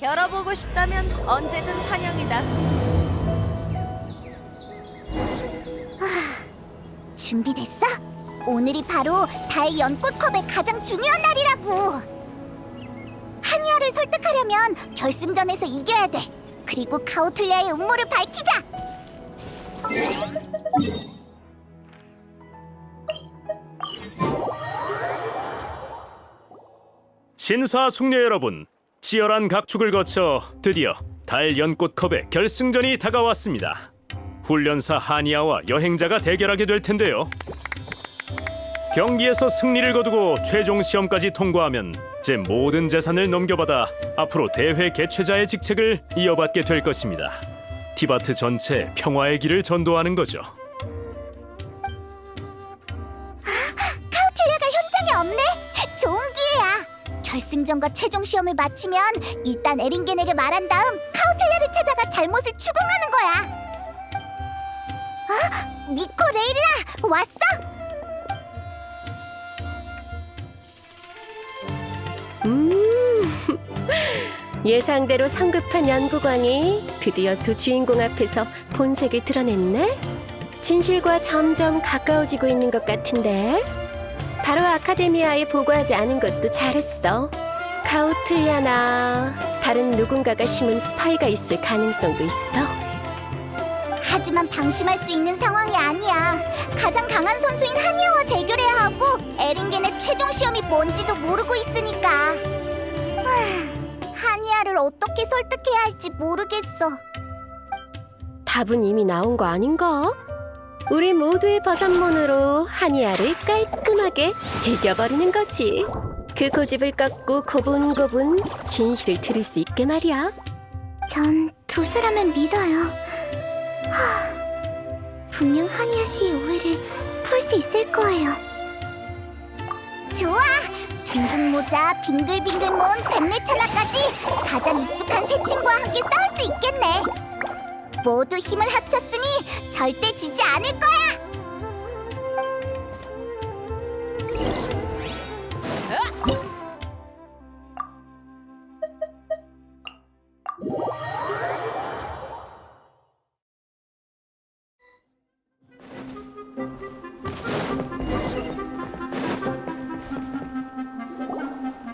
겨뤄보고 싶다면 언제든 환영이다. 준비됐어? 오늘이 바로 달 연꽃 컵의 가장 중요한 날이라고. 한이아를 설득하려면 결승전에서 이겨야 돼. 그리고 카오틀리아의 음모를 밝히자. 신사 숙녀 여러분, 치열한 각축을 거쳐 드디어 달 연꽃컵의 결승전이 다가왔습니다. 훈련사 하니아와 여행자가 대결하게 될 텐데요. 경기에서 승리를 거두고 최종 시험까지 통과하면 제 모든 재산을 넘겨받아 앞으로 대회 개최자의 직책을 이어받게 될 것입니다. 티바트 전체 평화의 길을 전도하는 거죠. 결승전과 최종 시험을 마치면 일단 에링겐에게 말한 다음 카오틀리아를 찾아가 잘못을 추궁하는 거야. 아, 미코 레이라 왔어? 음, 예상대로 성급한 연구광이 드디어 두 주인공 앞에서 본색을 드러냈네. 진실과 점점 가까워지고 있는 것 같은데. 바로 아카데미아에 보고하지 않은 것도 잘했어. 카우틀리아나 다른 누군가가 심은 스파이가 있을 가능성도 있어. 하지만 방심할 수 있는 상황이 아니야. 가장 강한 선수인 하니아와 대결해야 하고 에링겐의 최종 시험이 뭔지도 모르고 있으니까. 하, 하니아를 어떻게 설득해야 할지 모르겠어. 답은 이미 나온 거 아닌가? 우리 모두의 버선문으로 하니아를 깔끔하게 이겨버리는 거지. 그 고집을 꺾고 고분고분 진실을 들을 수 있게 말이야. 전 두 사람을 믿어요. 하, 분명 하니아 씨의 오해를 풀 수 있을 거예요. 좋아! 둥근 모자, 빙글빙글 모은 백내천하까지 가장 익숙한 새 친구와 함께 싸울 수 있겠네. 모두 힘을 합쳤으니 절대 지지 않을 거야.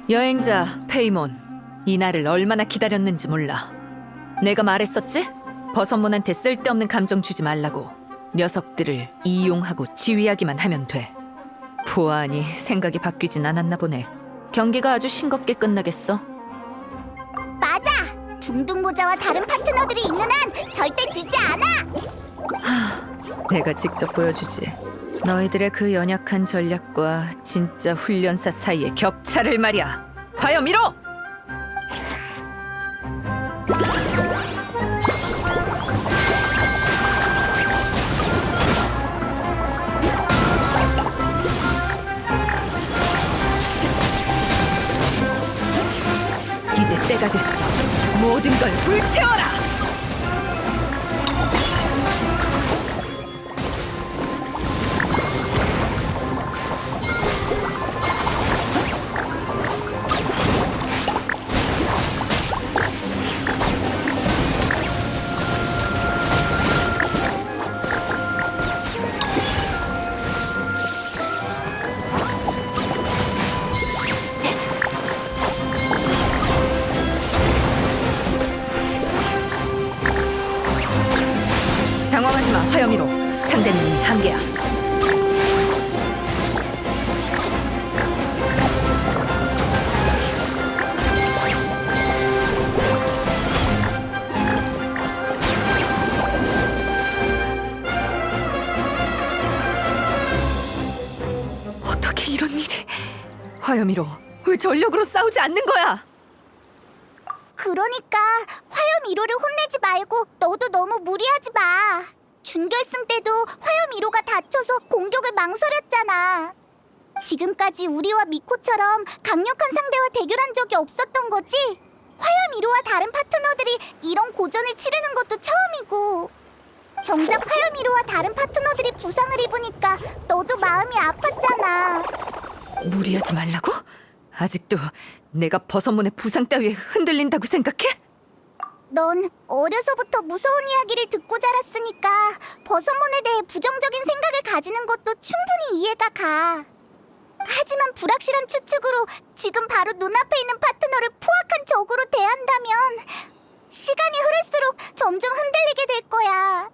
여행자 페이몬 이 날을 얼마나 기다렸는지 몰라 내가 말했었지? 버선문한테 쓸데없는 감정 주지 말라고 녀석들을 이용하고 지휘하기만 하면 돼 보아하니 생각이 바뀌진 않았나 보네 경기가 아주 싱겁게 끝나겠어 맞아! 둥둥 모자와 다른 파트너들이 있는 한 절대 지지 않아! 내가 직접 보여주지 너희들의 그 연약한 전략과 진짜 훈련사 사이의 격차를 말이야 화염 1호! 이제 때가 됐어 모든 걸 불태워라! 화염이로, 왜 전력으로 싸우지 않는 거야? 그러니까 화염 1호를 혼내지 말고 너도 너무 무리하지 마. 준결승 때도 화염 1호가 다쳐서 공격을 망설였잖아. 지금까지 우리와 미코처럼 강력한 상대와 대결한 적이 없었던 거지? 화염 1호와 다른 파트너들이 이런 고전을 치르는 것도 처음이고. 정작 화염 1호와 다른 파트너들이 부상을 입으니까 너도 마음이 아팠잖아. 무리하지 말라고? 아직도 내가 버섯문의 부상 따위에 흔들린다고 생각해? 넌 어려서부터 무서운 이야기를 듣고 자랐으니까 버섯몬에 대해 부정적인 생각을 가지는 것도 충분히 이해가 가. 하지만 불확실한 추측으로 지금 바로 눈앞에 있는 파트너를 포악한 적으로 대한다면 시간이 흐를수록 점점 흔들리게 될 거야.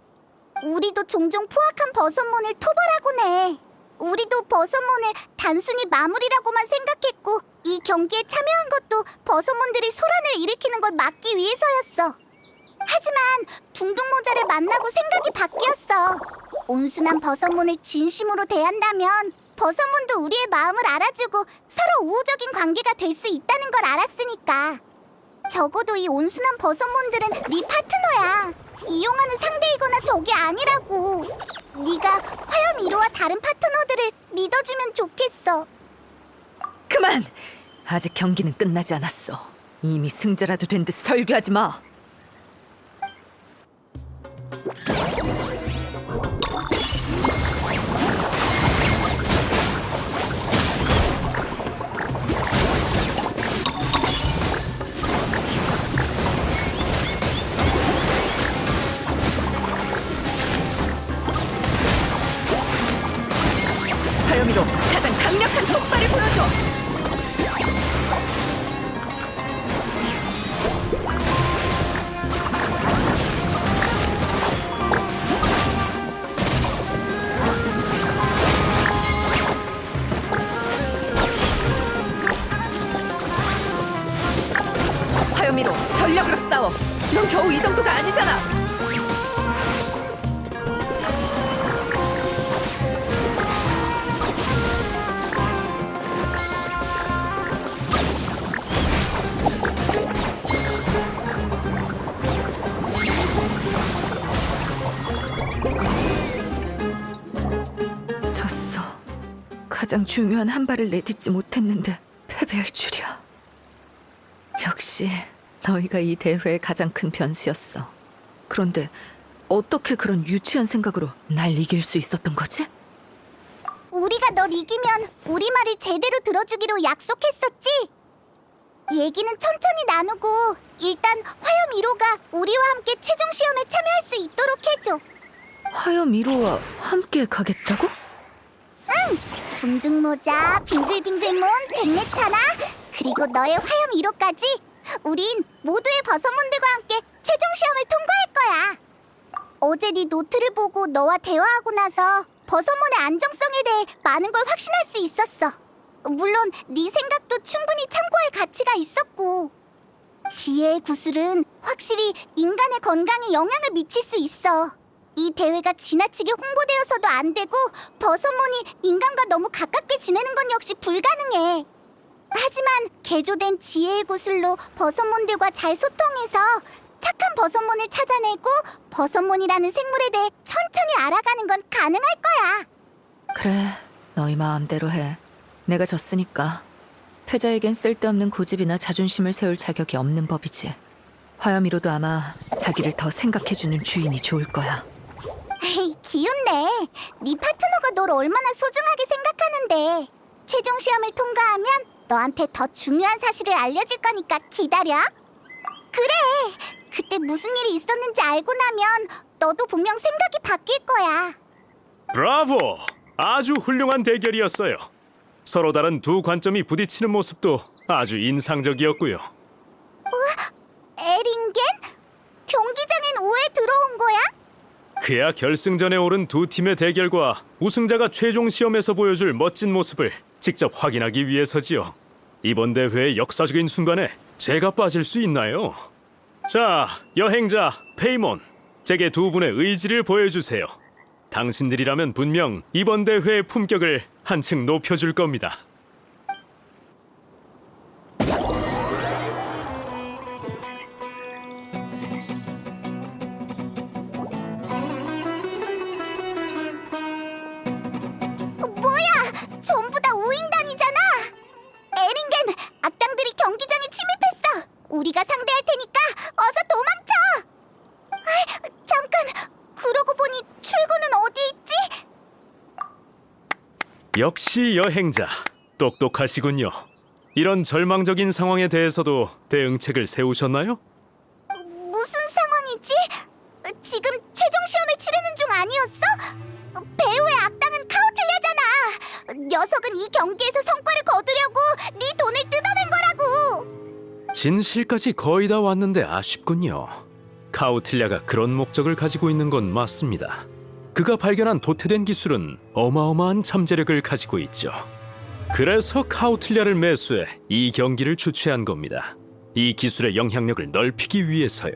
우리도 종종 포악한 버섯몬을 토벌하곤 해. 우리도 버섯몬을 단순히 마무리라고만 생각했고 이 경기에 참여한 것도 버섯몬들이 소란을 일으키는 걸 막기 위해서였어. 하지만 둥둥 모자를 만나고 생각이 바뀌었어. 온순한 버섯몬을 진심으로 대한다면 버섯몬도 우리의 마음을 알아주고 서로 우호적인 관계가 될 수 있다는 걸 알았으니까. 적어도 이 온순한 버섯몬들은 네 파트너야. 이용하는 상대이거나 적이 아니라고. 네가 화염 1호와 다른 파트너들을 믿어주면 좋겠어. 그만! 아직 경기는 끝나지 않았어. 이미 승자라도 된 듯 설교하지 마. 가장 중요한 한 발을 내딛지 못했는데 패배할 줄이야. 역시 너희가 이 대회의 가장 큰 변수였어. 그런데 어떻게 그런 유치한 생각으로 날 이길 수 있었던 거지? 우리가 널 이기면 우리 말을 제대로 들어주기로 약속했었지? 얘기는 천천히 나누고 일단 화염 1호가 우리와 함께 최종 시험에 참여할 수 있도록 해줘. 화염 1호와 함께 가겠다고? 둥둥 모자, 빙글빙글몬, 백내차나 그리고 너의 화염 1호까지 우린 모두의 버섯몬들과 함께 최종 시험을 통과할 거야. 어제 네 노트를 보고 너와 대화하고 나서 버섯몬의 안정성에 대해 많은 걸 확신할 수 있었어. 물론 네 생각도 충분히 참고할 가치가 있었고 지혜의 구슬은 확실히 인간의 건강에 영향을 미칠 수 있어. 이 대회가 지나치게 홍보되어서도 안 되고 버섯몬이 인간과 너무 가깝게 지내는 건 역시 불가능해. 하지만 개조된 지혜의 구슬로 버섯몬들과 잘 소통해서 착한 버섯몬을 찾아내고 버섯몬이라는 생물에 대해 천천히 알아가는 건 가능할 거야. 그래, 너희 마음대로 해. 내가 졌으니까. 패자에겐 쓸데없는 고집이나 자존심을 세울 자격이 없는 법이지. 화염 1호도 아마 자기를 더 생각해주는 주인이 좋을 거야. 에이, 기운내. 네 파트너가 널 얼마나 소중하게 생각하는데. 최종 시험을 통과하면 너한테 더 중요한 사실을 알려줄 거니까 기다려. 그래. 그때 무슨 일이 있었는지 알고 나면 너도 분명 생각이 바뀔 거야. 브라보! 아주 훌륭한 대결이었어요. 서로 다른 두 관점이 부딪히는 모습도 아주 인상적이었고요. 에링겐? 경기장엔 왜 들어온 거야? 그야 결승전에 오른 두 팀의 대결과 우승자가 최종 시험에서 보여줄 멋진 모습을 직접 확인하기 위해서지요. 이번 대회의 역사적인 순간에 제가 빠질 수 있나요? 자, 여행자 페이몬, 제게 두 분의 의지를 보여주세요. 당신들이라면 분명 이번 대회의 품격을 한층 높여줄 겁니다. 여행자, 똑똑하시군요. 이런 절망적인 상황에 대해서도 대응책을 세우셨나요? 무슨 상황이지? 지금 최종 시험을 치르는 중 아니었어? 배우의 악당은 카우틀리아잖아. 녀석은 이 경기에서 성과를 거두려고 네 돈을 뜯어낸 거라고. 진실까지 거의 다 왔는데 아쉽군요. 카우틀랴가 그런 목적을 가지고 있는 건 맞습니다. 그가 발견한 도태된 기술은 어마어마한 잠재력을 가지고 있죠. 그래서 카우틀랴를 매수해 이 경기를 주최한 겁니다. 이 기술의 영향력을 넓히기 위해서요.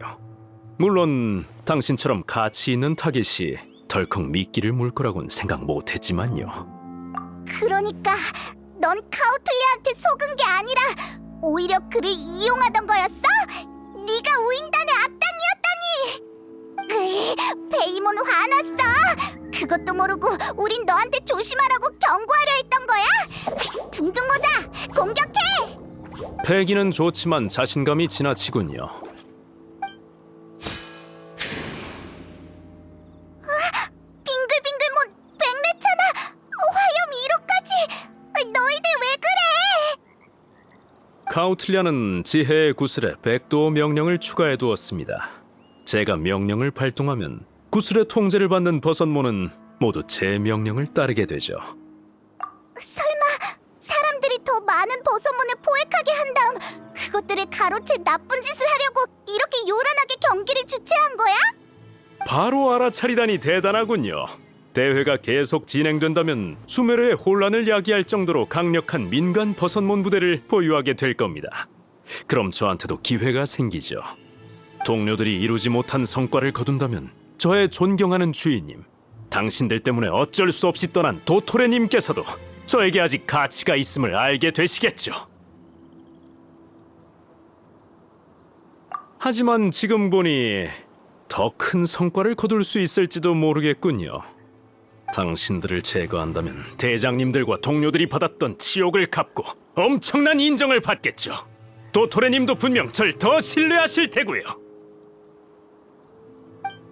물론 당신처럼 가치 있는 타겟이 덜컥 미끼를 물 거라고는 생각 못했지만요. 그러니까 넌 카우틀리아한테 속은 게 아니라 오히려 그를 이용하던 거였어? 네가 우인단의 악당이었다니! 으이, 베이몬 화났어! 그것도 모르고 우린 너한테 조심하라고 경고하려 했던 거야? 둥둥모자 공격해! 패기는 좋지만 자신감이 지나치군요. 빙글빙글몬 백내차나 화염 1호까지 너희들 왜 그래? 카우틀리아는 지혜의 구슬에 백도 명령을 추가해 두었습니다. 제가 명령을 발동하면 구슬의 통제를 받는 버섯모는 모두 제 명령을 따르게 되죠. 설마 사람들이 더 많은 버섯문을 포획하게 한 다음 그것들을 가로채 나쁜 짓을 하려고 이렇게 요란하게 경기를 주최한 거야? 바로 알아차리다니 대단하군요. 대회가 계속 진행된다면 수메르의 혼란을 야기할 정도로 강력한 민간 버섯몬 부대를 보유하게 될 겁니다. 그럼 저한테도 기회가 생기죠. 동료들이 이루지 못한 성과를 거둔다면 저의 존경하는 주인님, 당신들 때문에 어쩔 수 없이 떠난 도토레님께서도 저에게 아직 가치가 있음을 알게 되시겠죠. 하지만 지금 보니 더 큰 성과를 거둘 수 있을지도 모르겠군요. 당신들을 제거한다면 대장님들과 동료들이 받았던 치욕을 갚고 엄청난 인정을 받겠죠. 도토레님도 분명 절 더 신뢰하실 테고요.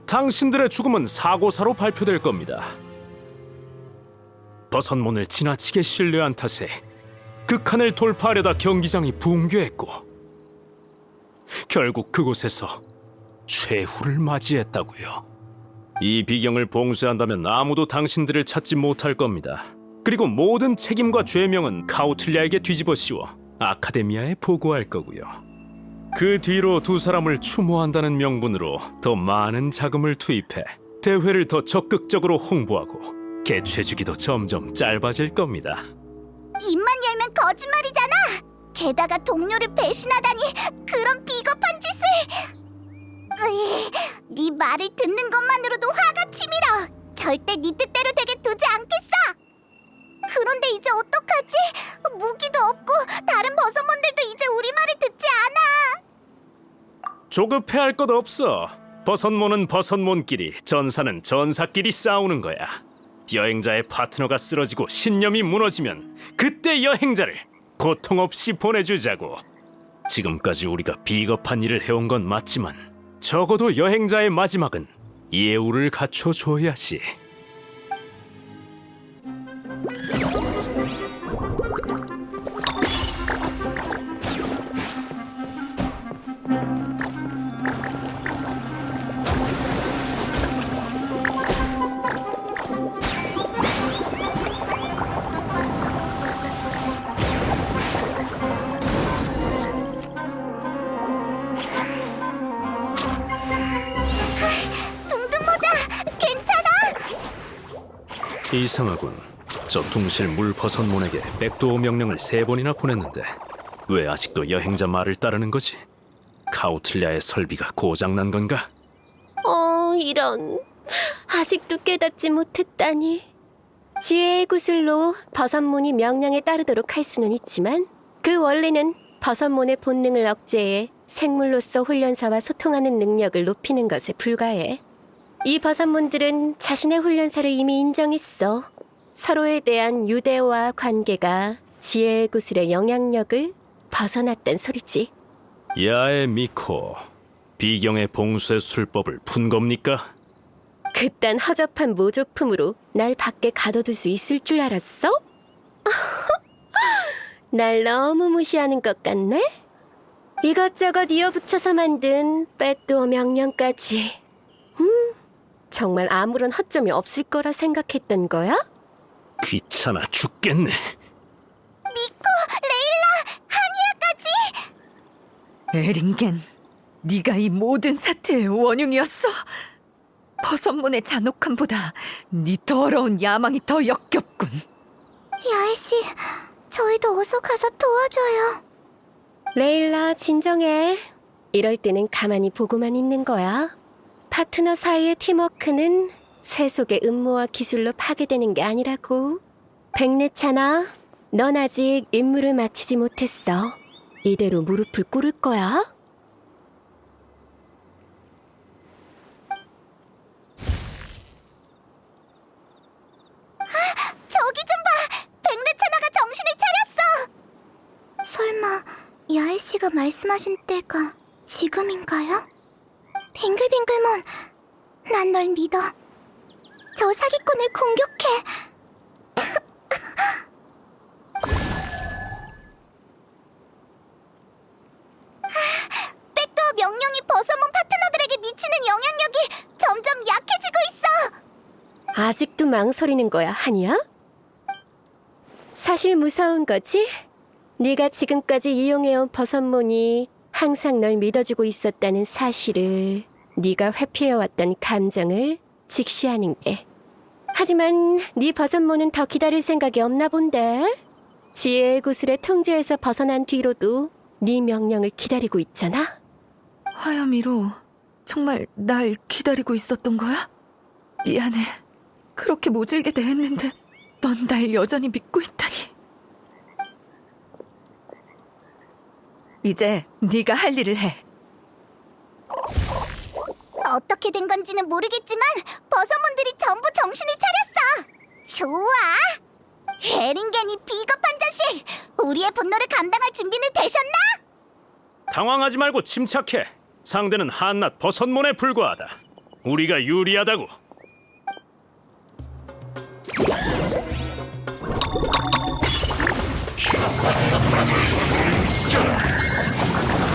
당신들의 죽음은 사고사로 발표될 겁니다. 버섯몬을 지나치게 신뢰한 탓에 극한을 돌파하려다 경기장이 붕괴했고 결국 그곳에서 최후를 맞이했다고요. 이 비경을 봉쇄한다면 아무도 당신들을 찾지 못할 겁니다. 그리고 모든 책임과 죄명은 카우틀리아에게 뒤집어 씌워 아카데미아에 보고할 거고요. 그 뒤로 두 사람을 추모한다는 명분으로 더 많은 자금을 투입해 대회를 더 적극적으로 홍보하고 개최 주기도 점점 짧아질 겁니다. 입만 열면 거짓말이잖아. 게다가 동료를 배신하다니 그런 비겁한 짓을. 으이, 네 말을 듣는 것만으로도 화가 치밀어. 절대 네 뜻대로 되게 두지 않겠어. 그런데 이제 어떡하지? 무기도 없고 다른 버섯몬들도 이제 우리 말을 듣지 않아. 조급해 할 것 없어. 버섯몬은 버섯몬끼리, 전사는 전사끼리 싸우는 거야. 여행자의 파트너가 쓰러지고 신념이 무너지면 그때 여행자를 고통 없이 보내주자고. 지금까지 우리가 비겁한 일을 해온 건 맞지만 적어도 여행자의 마지막은 예우를 갖춰줘야지. 이상하군. 저 둥실 물 버섯몬에게 백도어 명령을 세 번이나 보냈는데 왜 아직도 여행자 말을 따르는 거지? 카우틀리아의 설비가 고장난 건가? 어, 이런. 아직도 깨닫지 못했다니. 지혜의 구슬로 버섯문이 명령에 따르도록 할 수는 있지만 그 원리는 버섯문의 본능을 억제해 생물로서 훈련사와 소통하는 능력을 높이는 것에 불과해. 이 버섯문들은 자신의 훈련사를 이미 인정했어. 서로에 대한 유대와 관계가 지혜의 구슬의 영향력을 벗어났단 소리지. 야의 미코, 비경의 봉쇄 술법을 푼 겁니까? 그딴 허접한 모조품으로 날 밖에 가둬둘 수 있을 줄 알았어? 날 너무 무시하는 것 같네? 이것저것 이어붙여서 만든 백도어 명령까지. 음, 정말 아무런 허점이 없을 거라 생각했던 거야? 귀찮아 죽겠네. 에링겐, 네가 이 모든 사태의 원흉이었어. 버섯문의 잔혹함보다 네 더러운 야망이 더 역겹군. 야일씨, 저희도 어서 가서 도와줘요. 레일라, 진정해. 이럴 때는 가만히 보고만 있는 거야. 파트너 사이의 팀워크는 세속의 음모와 기술로 파괴되는 게 아니라고. 백내차나, 넌 아직 임무를 마치지 못했어. 이대로 무릎을 꿇을 거야? 저기 좀 봐! 백내차나가 정신을 차렸어! 설마 야일씨가 말씀하신 때가 지금인가요? 빙글빙글몬, 난 널 믿어. 저 사기꾼을 공격해. 백도어 명령이 버섯몬 파트너들에게 미치는 영향력이 점점 약해지고 있어! 아직도 망설이는 거야, 하니야? 사실 무서운 거지? 네가 지금까지 이용해온 버섯몬이 항상 널 믿어주고 있었다는 사실을 네가 회피해왔던 감정을 직시하는 게. 하지만 네 버섯몬은 더 기다릴 생각이 없나 본데. 지혜의 구슬의 통제에서 벗어난 뒤로도 네 명령을 기다리고 있잖아. 하야미로 정말 날 기다리고 있었던 거야? 미안해. 그렇게 모질게 대했는데 넌 날 여전히 믿고 있다니. 이제 네가 할 일을 해. 어떻게 된 건지는 모르겠지만 버섯몬들이 전부 정신을 차렸어. 좋아. 에링겐이 비겁한 자식. 우리의 분노를 감당할 준비는 되셨나? 당황하지 말고 침착해. 상대는 한낱 버섯몬에 불과하다. 우리가 유리하다고.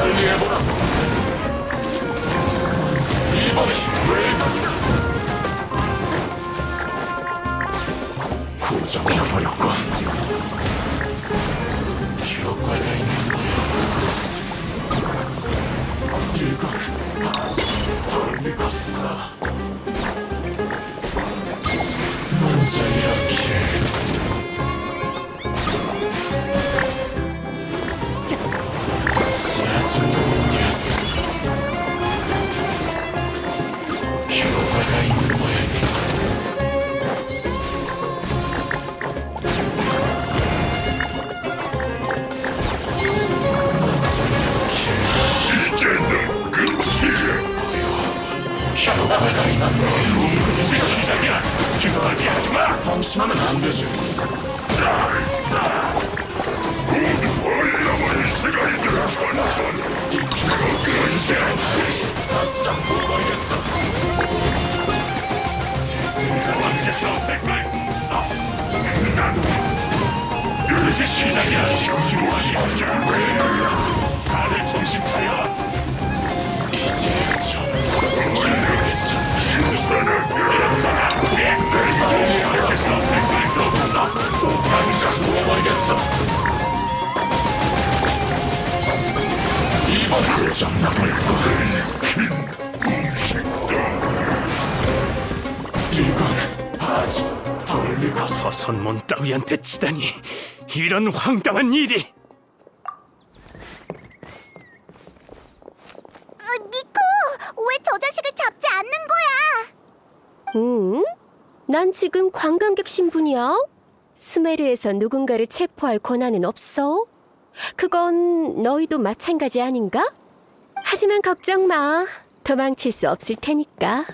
버렸군. 이제 시작이야. 걸도 당장 누워버리겠어 이번 고장 나볼 거긴 음식다 이건 아직 덜 익어서 선몬 따위한테 치다니 이런 황당한 일이 으, 미코, 왜 저 자식을 잡지 않는 거야? 응? 난 지금 관광객 신분이야. 스메르에서 누군가를 체포할 권한은 없어. 그건 너희도 마찬가지 아닌가? 하지만 걱정 마. 도망칠 수 없을 테니까.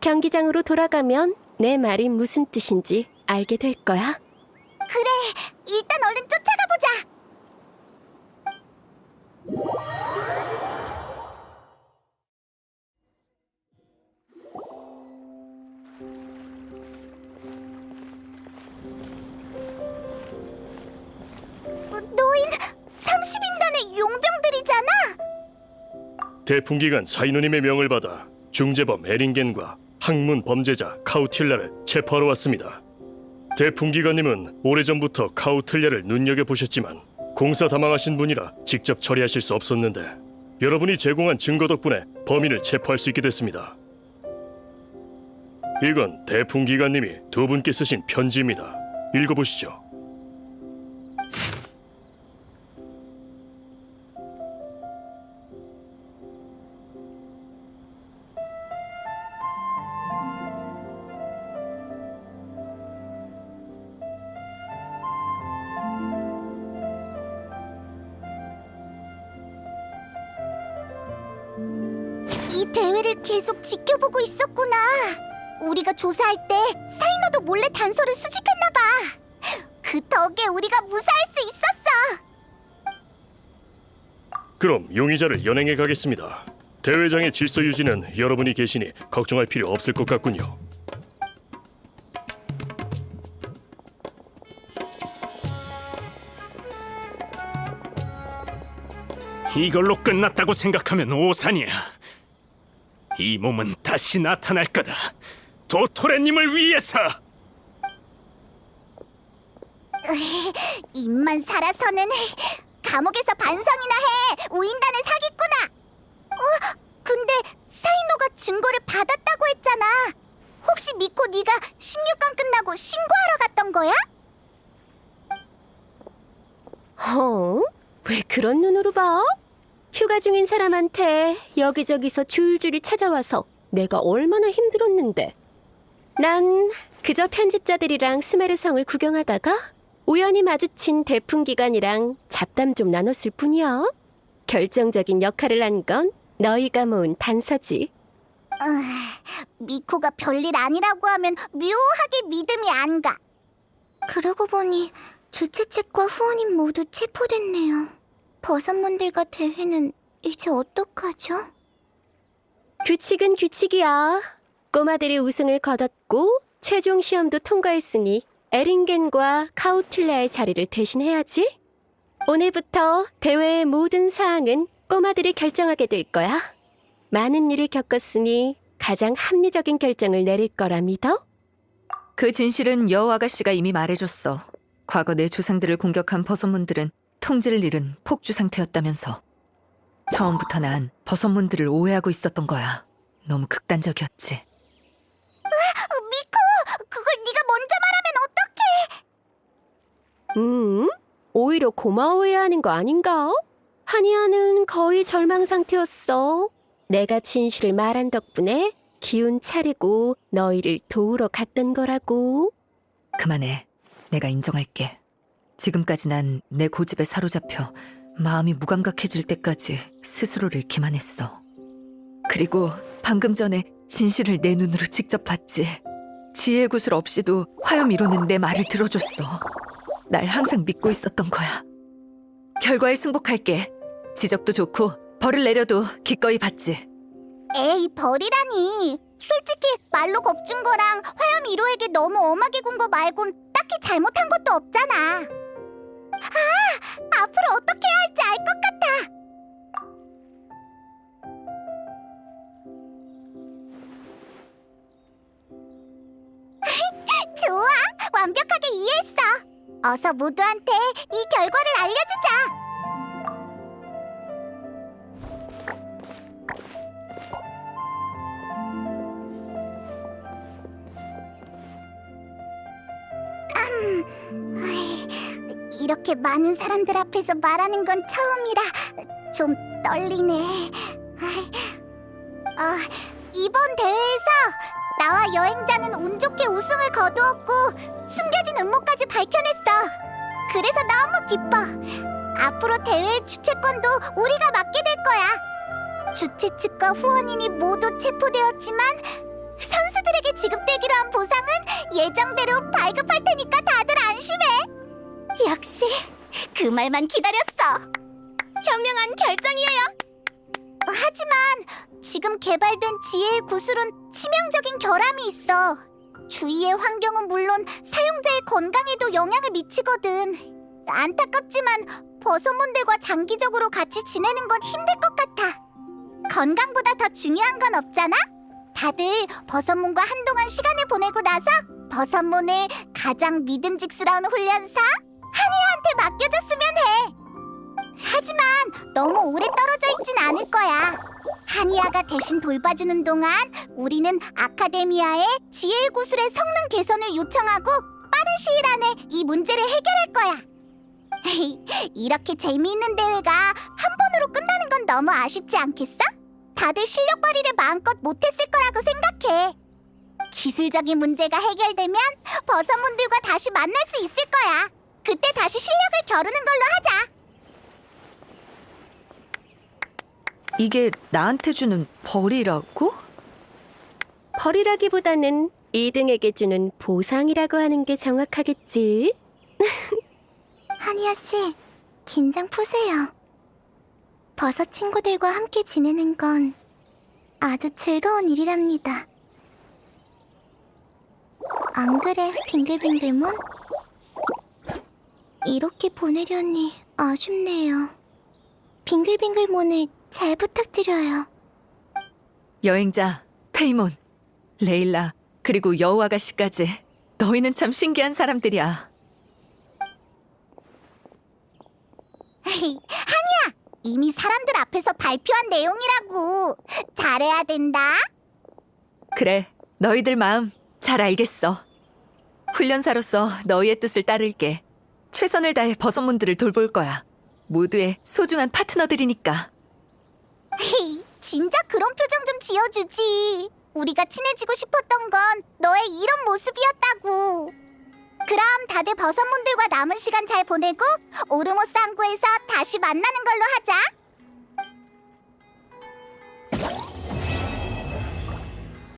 경기장으로 돌아가면 내 말이 무슨 뜻인지 알게 될 거야. 그래, 일단 얼른 쫓아가 보자. 너흰 30인단의 용병들이잖아. 대풍기관 사인우님의 명을 받아 중재범 에링겐과 학문 범죄자 카우틸라를 체포하러 왔습니다. 대풍기관님은 오래전부터 카우틸라를 눈여겨보셨지만 공사 다망하신 분이라 직접 처리하실 수 없었는데 여러분이 제공한 증거 덕분에 범인을 체포할 수 있게 됐습니다. 이건 대풍기관님이 두 분께 쓰신 편지입니다. 읽어보시죠. 조사할 때 사이노도 몰래 단서를 수집했나 봐. 그 덕에 우리가 무사할 수 있었어. 그럼 용의자를 연행해 가겠습니다. 대회장의 질서 유지는 여러분이 계시니 걱정할 필요 없을 것 같군요. 이걸로 끝났다고 생각하면 오산이야. 이 몸은 다시 나타날 거다. 도토레님을 위해서. 입만 살아서는 감옥에서 반성이나 해. 우인단은 사기꾼아. 어? 근데 사이노가 증거를 받았다고 했잖아. 혹시 미코 네가 16강 끝나고 신고하러 갔던 거야? 어? 왜 그런 눈으로 봐? 휴가 중인 사람한테 여기저기서 줄줄이 찾아와서 내가 얼마나 힘들었는데. 난 그저 편집자들이랑 수메르 성을 구경하다가 우연히 마주친 대풍기관이랑 잡담 좀 나눴을 뿐이야. 결정적인 역할을 한 건 너희가 모은 단서지. 어, 미코가 별일 아니라고 하면 묘하게 믿음이 안 가. 그러고 보니 주최측과 후원인 모두 체포됐네요. 버섯몬들과 대회는 이제 어떡하죠? 규칙은 규칙이야. 꼬마들이 우승을 거뒀고 최종 시험도 통과했으니 에링겐과 카우틀라의 자리를 대신해야지. 오늘부터 대회의 모든 사항은 꼬마들이 결정하게 될 거야. 많은 일을 겪었으니 가장 합리적인 결정을 내릴 거라 믿어. 그 진실은 여우 아가씨가 이미 말해줬어. 과거 내 조상들을 공격한 버섯문들은 통제를 잃은 폭주 상태였다면서. 처음부터 난 버섯문들을 오해하고 있었던 거야. 너무 극단적이었지. 음, 오히려 고마워해야 하는 거 아닌가? 하니아는 거의 절망 상태였어. 내가 진실을 말한 덕분에 기운 차리고 너희를 도우러 갔던 거라고. 그만해. 내가 인정할게. 지금까지 난 내 고집에 사로잡혀 마음이 무감각해질 때까지 스스로를 기만했어. 그리고 방금 전에 진실을 내 눈으로 직접 봤지. 지혜 구슬 없이도 화염 이로는 내 말을 들어줬어. 날 항상 믿고 있었던 거야. 결과에 승복할게. 지적도 좋고 벌을 내려도 기꺼이 받지. 에이, 벌이라니. 솔직히 말로 겁준 거랑 화염 1호에게 너무 엄하게 군 거 말곤 딱히 잘못한 것도 없잖아. 아, 앞으로 어떻게 해야 할지 알 것 같아. 좋아, 완벽하게 이해했어. 어서 모두한테 이 결과를 알려주자. 아이, 이렇게 많은 사람들 앞에서 말하는 건 처음이라 좀 떨리네. 어, 이번 대회에서 나 나와 여행자는 운 좋게 우승을 거두었고 숨겨진 음모까지 밝혀냈어. 그래서 너무 기뻐. 앞으로 대회의 주최권도 우리가 맡게 될 거야. 주최 측과 후원인이 모두 체포되었지만 선수들에게 지급되기로 한 보상은 예정대로 발급할 테니까 다들 안심해. 역시 그 말만 기다렸어. 현명한 결정이에요. 하지만 지금 개발된 지혜의 구슬은 치명적인 결함이 있어. 주위의 환경은 물론 사용자의 건강에도 영향을 미치거든. 안타깝지만 버섯몬들과 장기적으로 같이 지내는 건 힘들 것 같아. 건강보다 더 중요한 건 없잖아? 다들 버섯몬과 한동안 시간을 보내고 나서 버섯몬을 가장 믿음직스러운 훈련사 한이한테 맡겨줬으면 해. 하지만 너무 오래 떨어져 있진 않을 거야. 한이아가 대신 돌봐주는 동안 우리는 아카데미아에 지혜의 구슬의 성능 개선을 요청하고 빠른 시일 안에 이 문제를 해결할 거야. 이렇게 재미있는 대회가 한 번으로 끝나는 건 너무 아쉽지 않겠어? 다들 실력 발휘를 마음껏 못했을 거라고 생각해. 기술적인 문제가 해결되면 버섯몬들과 다시 만날 수 있을 거야. 그때 다시 실력을 겨루는 걸로 하자. 이게 나한테 주는 벌이라고? 벌이라기보다는 2등에게 주는 보상이라고 하는 게 정확하겠지. 한이아 씨, 긴장 푸세요. 버섯 친구들과 함께 지내는 건 아주 즐거운 일이랍니다. 안 그래, 빙글빙글몬? 이렇게 보내려니 아쉽네요. 빙글빙글몬을 잘 부탁드려요. 여행자 페이몬, 레일라 그리고 여우 아가씨까지 너희는 참 신기한 사람들이야. 한이야, 이미 사람들 앞에서 발표한 내용이라고. 잘해야 된다. 그래, 너희들 마음 잘 알겠어. 훈련사로서 너희의 뜻을 따를게. 최선을 다해 버섯문들을 돌볼 거야. 모두의 소중한 파트너들이니까. 헤이, 진작 그런 표정 좀 지어주지. 우리가 친해지고 싶었던 건 너의 이런 모습이었다고. 그럼 다들 버섯몬들과 남은 시간 잘 보내고 오르모스 항구에서 다시 만나는 걸로 하자.